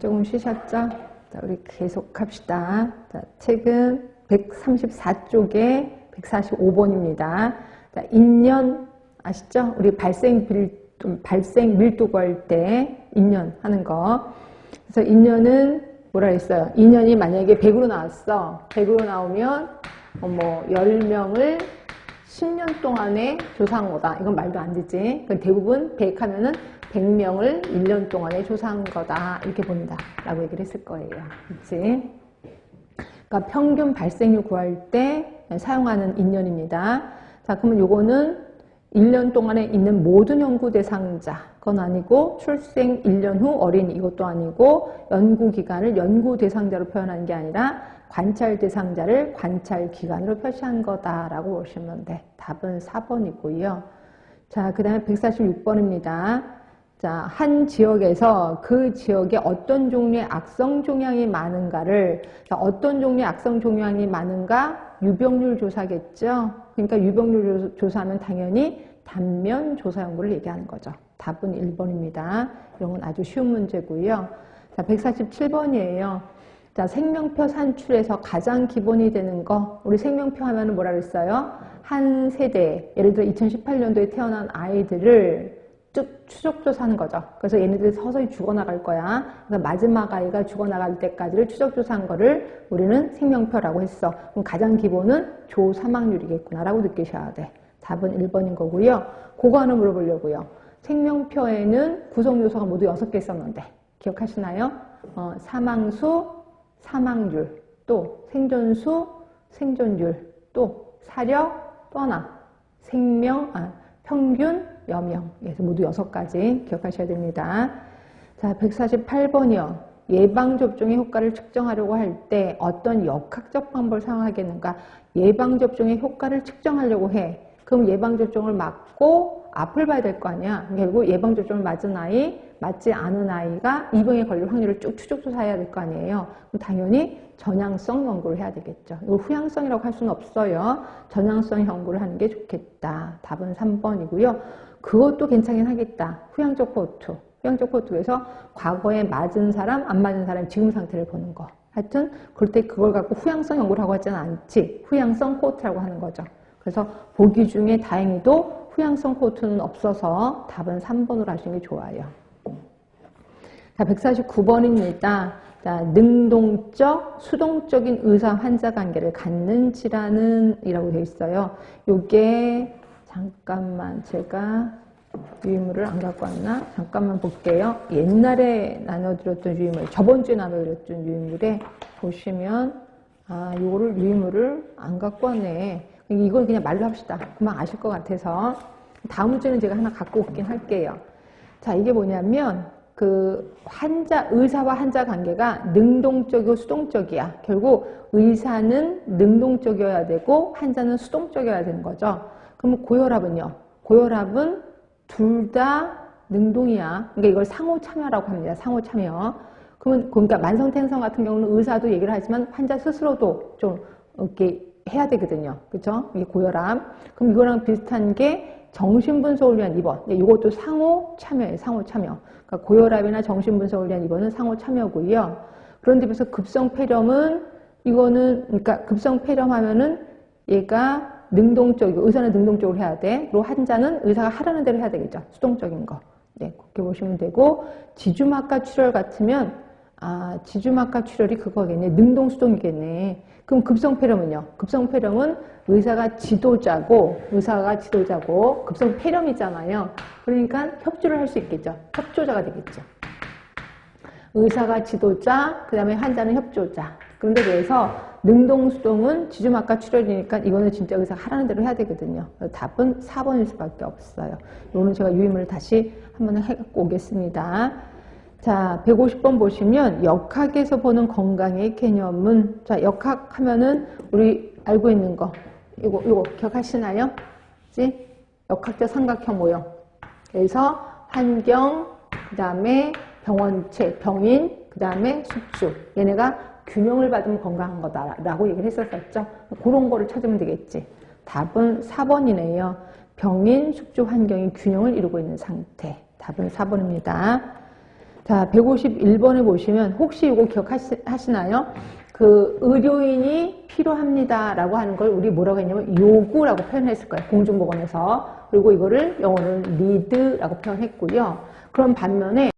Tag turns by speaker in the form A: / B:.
A: 예, 조금 쉬셨죠? 자, 우리 계속 합시다. 자, 책은 134쪽에 145번입니다. 자, 인연 아시죠? 우리 발생 빌, 발생 밀도 구할 때 인연 하는 거. 그래서 인연은 뭐라 했어요? 인연이 만약에 100으로 나왔어. 100으로 나오면 어, 뭐 10명을 10년 동안에 조사한 거다. 이건 말도 안 되지. 대부분 100 하면은 100명을 1년 동안에 조사한 거다. 이렇게 본다. 라고 얘기를 했을 거예요. 그치? 그러니까 평균 발생률 구할 때 사용하는 인연입니다. 자, 그러면 요거는 1년 동안에 있는 모든 연구 대상자, 그건 아니고 출생 1년 후 어린이, 이것도 아니고 연구 기간을 연구 대상자로 표현한 게 아니라 관찰 대상자를 관찰 기간으로 표시한 거다라고 보시면 돼. 답은 4번이고요. 자, 그 다음에 146번입니다. 자, 한 지역에서 그 지역에 어떤 종류의 악성 종양이 많은가를 자, 어떤 종류의 악성 종양이 많은가 유병률 조사겠죠. 그러니까 유병률 조사하면 당연히 단면 조사 연구를 얘기하는 거죠. 답은 1번입니다. 이런 건 아주 쉬운 문제고요. 자, 147번이에요. 자, 생명표 산출에서 가장 기본이 되는 거, 우리 생명표 하면은 뭐라 그랬어요? 한 세대, 예를 들어 2018년도에 태어난 아이들을 쭉 추적조사하는 거죠. 그래서 얘네들이 서서히 죽어나갈 거야. 그래서 마지막 아이가 죽어나갈 때까지를 추적조사한 거를 우리는 생명표라고 했어. 그럼 가장 기본은 조 사망률이겠구나라고 느끼셔야 돼. 답은 1번인 거고요. 그거 하나 물어보려고요. 생명표에는 구성요소가 모두 6개 있었는데 기억하시나요? 어, 사망수, 사망률, 또 생존수, 생존율, 또 사력, 또 하나 생명, 아, 평균, 여명. 그래서 모두 6가지 기억하셔야 됩니다. 자, 148번이요. 예방접종의 효과를 측정하려고 할 때 어떤 역학적 방법을 사용하겠는가? 예방접종의 효과를 측정하려고 해. 그럼 예방접종을 맞고 앞을 봐야 될 거 아니야. 결국 예방접종을 맞은 아이, 맞지 않은 아이가 이병에 걸릴 확률을 쭉 추적조사해야 될 거 아니에요. 그럼 당연히 전향성 연구를 해야 되겠죠. 이걸 후향성이라고 할 수는 없어요. 전향성 연구를 하는 게 좋겠다. 답은 3번이고요. 그것도 괜찮긴 하겠다. 후향적 포트. 후향적 포트에서 과거에 맞은 사람, 안 맞은 사람 지금 상태를 보는 거. 하여튼 그럴 때 그걸 갖고 후향성 연구를 하고 하지는 않지. 후향성 코트라고 하는 거죠. 그래서 보기 중에 다행히도 후향성 코트는 없어서 답은 3번으로 하시는 게 좋아요. 자, 149번입니다. 자, 능동적, 수동적인 의사 환자 관계를 갖는 질환은 이라고 되어 있어요. 요게 잠깐만 제가 유인물을 안 갖고 왔나? 잠깐만 볼게요. 옛날에 나눠드렸던 유인물, 저번 주에 나눠드렸던 유인물에 보시면 아, 요거를 유인물을 안 갖고 왔네. 이건 그냥 말로 합시다. 금방 아실 것 같아서. 다음 주는 제가 하나 갖고 오긴 할게요. 자, 이게 뭐냐면, 그 환자, 의사와 환자 관계가 능동적이고 수동적이야. 결국 의사는 능동적이어야 되고 환자는 수동적이어야 되는 거죠. 그럼 고혈압은요? 고혈압은 둘 다 능동이야. 그러니까 이걸 상호 참여라고 합니다. 상호 참여. 그러면 그러니까 만성 텐성 같은 경우는 의사도 얘기를 하지만 환자 스스로도 좀 이렇게 해야 되거든요. 그렇죠? 이게 고혈압. 그럼 이거랑 비슷한 게 정신분석을 위한 입원. 네, 이것도 상호 참여예요. 상호 참여. 그러니까 고혈압이나 정신분석을 위한 입원은 상호 참여고요. 그런데 비해서 급성 폐렴은 이거는 그러니까 급성 폐렴 하면은 얘가 능동적이고 의사는 능동적으로 해야 돼. 그리고 환자는 의사가 하라는 대로 해야 되겠죠. 수동적인 거. 네, 그렇게 보시면 되고 지주막과 출혈 같으면 아, 지주막과 출혈이 그거겠네. 능동수동이겠네. 그럼 급성폐렴은요? 급성폐렴은 의사가 지도자고, 의사가 지도자고, 급성폐렴이잖아요. 그러니까 협조를 할 수 있겠죠. 협조자가 되겠죠. 의사가 지도자, 그 다음에 환자는 협조자. 그런데 그래서 능동수동은 지주막과 출혈이니까 이거는 진짜 의사가 하라는 대로 해야 되거든요. 답은 4번일 수밖에 없어요. 이거는 제가 유의문을 다시 한번 해갖고 오겠습니다. 자, 150번 보시면 역학에서 보는 건강의 개념은 자, 역학 하면은 우리 알고 있는 거. 이거 이거 기억하시나요? 그지? 역학적 삼각형 모형. 그래서 환경, 그다음에 병원체, 병인, 그다음에 숙주. 얘네가 균형을 받으면 건강한 거다라고 얘기를 했었었죠. 그런 거를 찾으면 되겠지. 답은 4번이네요. 병인, 숙주 환경이 균형을 이루고 있는 상태. 답은 4번입니다. 자, 151번에 보시면 혹시 이거 기억하시나요? 그 의료인이 필요합니다라고 하는 걸 우리 뭐라고 했냐면 요구라고 표현했을 거예요. 공중보건에서. 그리고 이거를 영어로는 need라고 표현했고요. 그럼 반면에